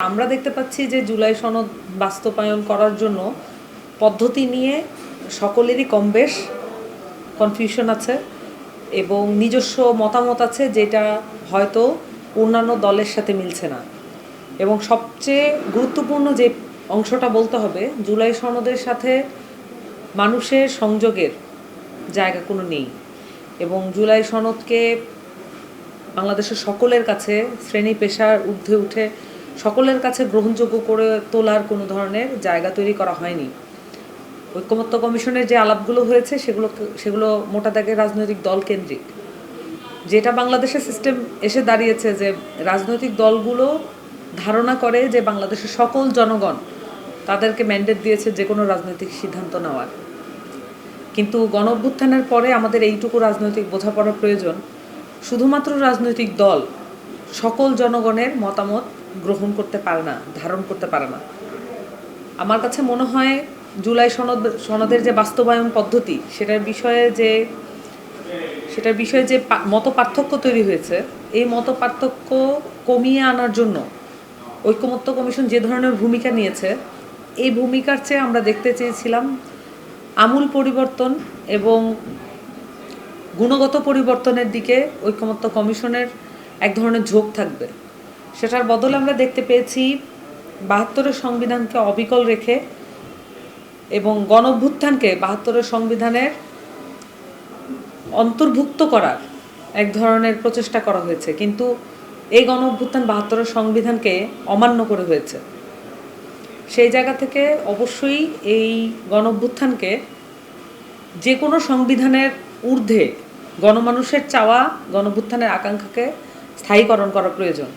আমরা দেখতে পাচ্ছি যে জুলাই সনদ বাস্তবায়ন করার জন্য পদ্ধতি নিয়ে সকলেরই কম বেশ কনফিউশন আছে এবং নিজস্ব মতামত আছে যেটা হয়তো অন্যান্য দলের সাথে মিলছে না। এবং সবচেয়ে গুরুত্বপূর্ণ যে অংশটা বলতে হবে, জুলাই সনদের সাথে মানুষের সংযোগের জায়গা কোনো নেই এবং জুলাই সনদকে বাংলাদেশের সকলের কাছে শ্রেণি পেশার ঊর্ধ্বে উঠে সকলের কাছে গ্রহণযোগ্য করে তোলার কোনো ধরনের জায়গা তৈরি করা হয়নি। ঐক্যমত্য কমিশনের যে আলাপগুলো হয়েছে, সেগুলো সেগুলো মোটা দাগে রাজনৈতিক দল কেন্দ্রিক। যেটা বাংলাদেশের সিস্টেম এসে দাঁড়িয়েছে যে রাজনৈতিক দলগুলো ধারণা করে যে বাংলাদেশের সকল জনগণ তাদেরকে ম্যান্ডেট দিয়েছে যে কোনো রাজনৈতিক সিদ্ধান্ত নেওয়ার। কিন্তু গণ অভ্যুত্থানের পরে আমাদের এইটুকু রাজনৈতিক বোঝাপড়া প্রয়োজন। শুধুমাত্র রাজনৈতিক দল, সকল জনগণের মতামত গ্রহণ করতে পারে না, ধারণ করতে পারে না। আমার কাছে মনে হয় জুলাই সনদ, সনদের যে বাস্তবায়ন পদ্ধতি, সেটার বিষয়ে যে, সেটার বিষয়ে যে মত পার্থক্য তৈরি হয়েছে, এই মত পার্থক্য কমিয়ে আনার জন্য ঐক্যমত্য কমিশন যে ধরনের ভূমিকা নিয়েছে, এই ভূমিকার চেয়ে আমরা দেখতে চেয়েছিলাম আমূল পরিবর্তন এবং গুণগত পরিবর্তনের দিকে ঐক্যমত্য কমিশনের এক ধরনের ঝোঁক থাকবে। সেটার বদলে আমরা দেখতে পেয়েছি বাহাত্তরের সংবিধানকে অবিকল রেখে এবং গণ অভ্যুত্থানকে বাহাত্তরের সংবিধানের অন্তর্ভুক্ত করার এক ধরনের প্রচেষ্টা করা হয়েছে। কিন্তু এই গণ অভ্যুত্থান বাহাত্তরের সংবিধানকে অমান্য করে হয়েছে। সেই জায়গা থেকে অবশ্যই এই গণ অভ্যুত্থানকে যে কোনো সংবিধানের ঊর্ধ্বে গণমানুষের চাওয়া গণভুত্থানের আকাঙ্ক্ষাকে স্থায়ীকরণ করা প্রয়োজন।